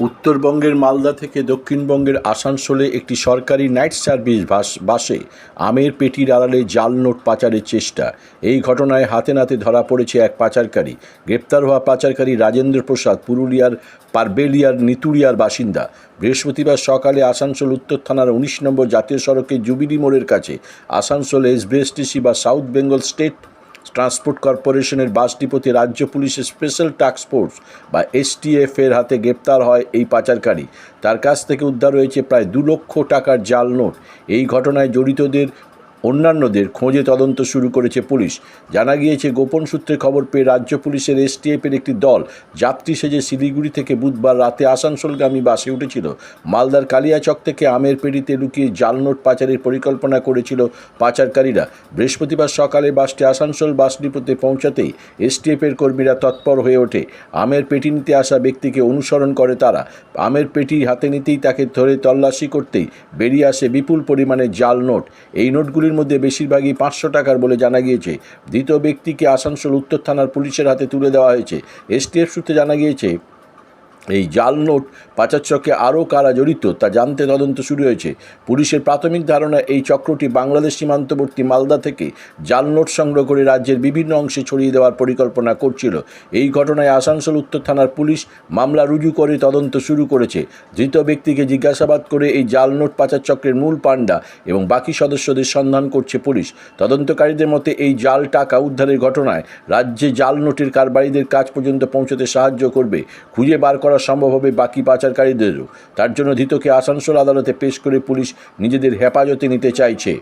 উত্তরবঙ্গের মালদা থেকে দক্ষিণবঙ্গের আসানসোলে একটি সরকারি নাইট সার্ভিস বাস আমের পেটির আড়ালে জাল নোট পাচারের চেষ্টা। এই ঘটনায় হাতে নাতে ধরা পড়েছে এক পাচারকারী। গ্রেপ্তার হওয়া পাচারকারী রাজেন্দ্র প্রসাদ পুরুলিয়ার পারবেলিয়ার নিতুড়িয়ার বাসিন্দা। বৃহস্পতিবার সকালে আসানসোল উত্তর থানার উনিশ নম্বর জাতীয় সড়কে জুবিলি মোড়ের কাছে আসানসোল এসবিএসটিসি বা সাউথ বেঙ্গল স্টেট ট্রান্সপোর্ট কর্পোরেশনের বাস ডিপোতে রাজ্য পুলিশের স্পেশাল টাস্ক ফোর্স বা এসটিএফ এর হাতে গ্রেপ্তার হয় এই পাচারকারী। তার কাছ থেকে উদ্ধার হয়েছে প্রায় দু লক্ষ টাকার জাল নোট। এই ঘটনায় জড়িতদের অন্যান্যদের খোঁজে তদন্ত শুরু করেছে পুলিশ। জানা গিয়েছে, গোপন সূত্রে খবর পেয়ে রাজ্য পুলিশের এসটিএফের একটি দল যাত্রী সেজে শিলিগুড়ি থেকে বুধবার রাতে আসানসোলগামী বাসে উঠেছিল। মালদার কালিয়াচক থেকে আমের পেড়িতে লুকিয়ে জাল নোট পাচারের পরিকল্পনা করেছিল পাচারকারীরা। বৃহস্পতিবার সকালে বাসটি আসানসোল বাস ডিপোতে পৌঁছাতেই এসটিএফের কর্মীরা তৎপর হয়ে ওঠে। আমের পেটি নিতে আসা ব্যক্তিকে অনুসরণ করে তারা। আমের পেটি হাতে নিতেই তাকে ধরে তল্লাশি করতেই বেরিয়ে আসে বিপুল পরিমাণে জাল নোট। এই নোটগুলির মধ্যে বেশিরভাগই পাঁচশো টাকার বলে জানা গিয়েছে। ধৃত ব্যক্তিকে আসানসোল উত্তর থানার পুলিশের হাতে তুলে দেওয়া হয়েছে। এসটিএফ সূত্রে জানা গিয়েছে এই জাল নোট পাচার চক্রে আরও কারা জড়িত তা জানতে তদন্ত শুরু হয়েছে। পুলিশের প্রাথমিক ধারণা, এই চক্রটি বাংলাদেশ সীমান্তবর্তী মালদা থেকে জাল নোট সংগ্রহ করে রাজ্যের বিভিন্ন অংশে ছড়িয়ে দেওয়ার পরিকল্পনা করছিল। এই ঘটনায় আসানসোল উত্তর থানার পুলিশ মামলা রুজু করে তদন্ত শুরু করেছে। ধৃত ব্যক্তিকে জিজ্ঞাসাবাদ করে এই জাল নোট পাচার চক্রের মূল পাণ্ডা এবং বাকি সদস্যদের সন্ধান করছে পুলিশ। তদন্তকারীদের মতে, এই জাল টাকা উদ্ধারের ঘটনায় রাজ্যে জাল নোটের কারবারিদের কাজ পর্যন্ত পৌঁছতে সাহায্য করবে, খুঁজে বার করা সম্ভব হবে বাকি পাচারকারীদেরও। তার জন্য ধৃতকে আসানসোল আদালতে পেশ করে পুলিশ নিজেদের হেফাজতে নিতে চাইছে।